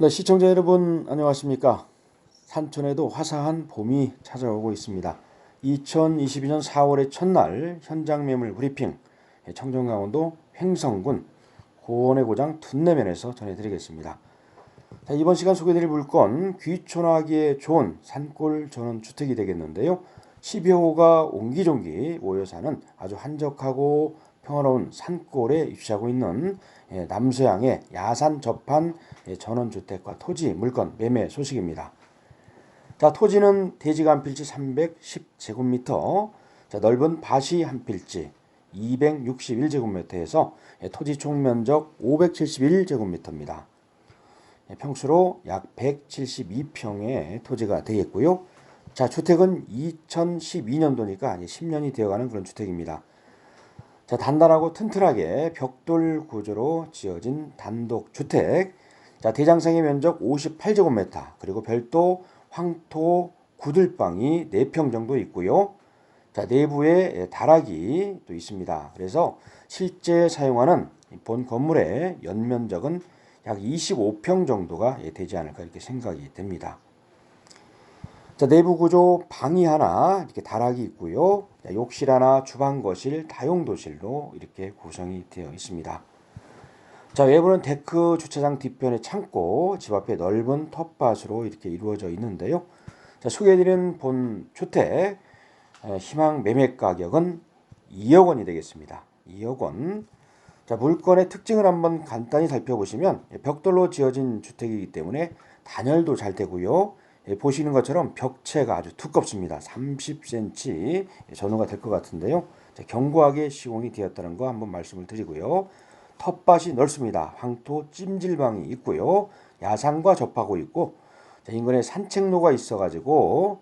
네, 시청자 여러분 안녕하십니까? 산촌에도 화사한 봄이 찾아오고 있습니다. 2022년 4월의 첫날 현장 매물 브리핑 청정강원도 횡성군 고원의 고장 둔내면에서 전해드리겠습니다. 자, 이번 시간 소개드릴 물건 귀촌하기에 좋은 산골 전원 주택이 되겠는데요. 10여 호가 옹기종기 모여 사는 아주 한적하고 평화로운 산골에 위치하고 있는 예, 남서양의 야산 접한 예, 전원주택과 토지 물건 매매 소식입니다. 자, 토지는 대지가 한 필지 310제곱미터, 자, 넓은 밭이 한 필지 261제곱미터에서 예, 토지 총 면적 571제곱미터입니다. 예, 평수로 약 172평의 토지가 되겠고요. 자, 주택은 2012년도니까 10년이 되어가는 그런 주택입니다. 자, 단단하고 튼튼하게 벽돌 구조로 지어진 단독 주택. 자, 대장상의 면적 58제곱미터, 그리고 별도 황토 구들방이 4평 정도 있고요. 자, 내부에 다락이 또 있습니다. 그래서 실제 사용하는 본 건물의 연면적은 약 25평 정도가 되지 않을까 이렇게 생각이 됩니다. 자, 내부 구조 방이 하나 이렇게 다락이 있고요. 자, 욕실 하나, 주방, 거실, 다용도실로 이렇게 구성이 되어 있습니다. 자, 외부는 데크 주차장 뒤편에 창고, 집 앞에 넓은 텃밭으로 이렇게 이루어져 있는데요. 자, 소개해드린 본 주택 에, 희망 매매 가격은 2억 원이 되겠습니다. 2억 원. 자, 물건의 특징을 한번 간단히 살펴보시면 벽돌로 지어진 주택이기 때문에 단열도 잘 되고요. 예, 보시는 것처럼 벽체가 아주 두껍습니다. 30cm 전후가 될 것 같은데요. 자, 견고하게 시공이 되었다는 거 한번 말씀을 드리고요. 텃밭이 넓습니다. 황토 찜질방이 있고요. 야산과 접하고 있고 자, 인근에 산책로가 있어가지고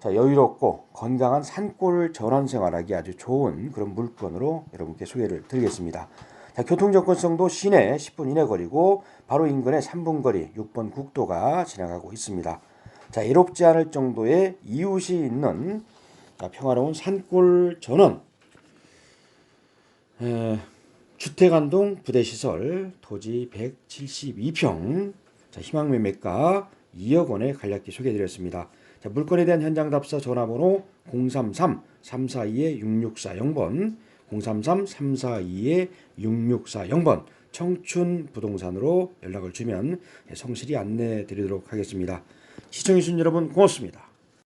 자, 여유롭고 건강한 산골 전원 생활하기 아주 좋은 그런 물건으로 여러분께 소개를 드리겠습니다. 자, 교통 접근성도 시내 10분 이내 거리고 바로 인근에 3분 거리 6번 국도가 지나가고 있습니다. 자, 이롭지 않을 정도의 이웃이 있는 자, 평화로운 산골 전원. 에, 주택안동 부대시설 토지 172평. 자, 희망매매가 2억 원에 간략히 소개해드렸습니다. 자, 물건에 대한 현장 답사 전화번호 033-342-6640번. 033-342-6640번 청춘 부동산으로 연락을 주면 성실히 안내 드리도록 하겠습니다. 시청해주신 여러분 고맙습니다.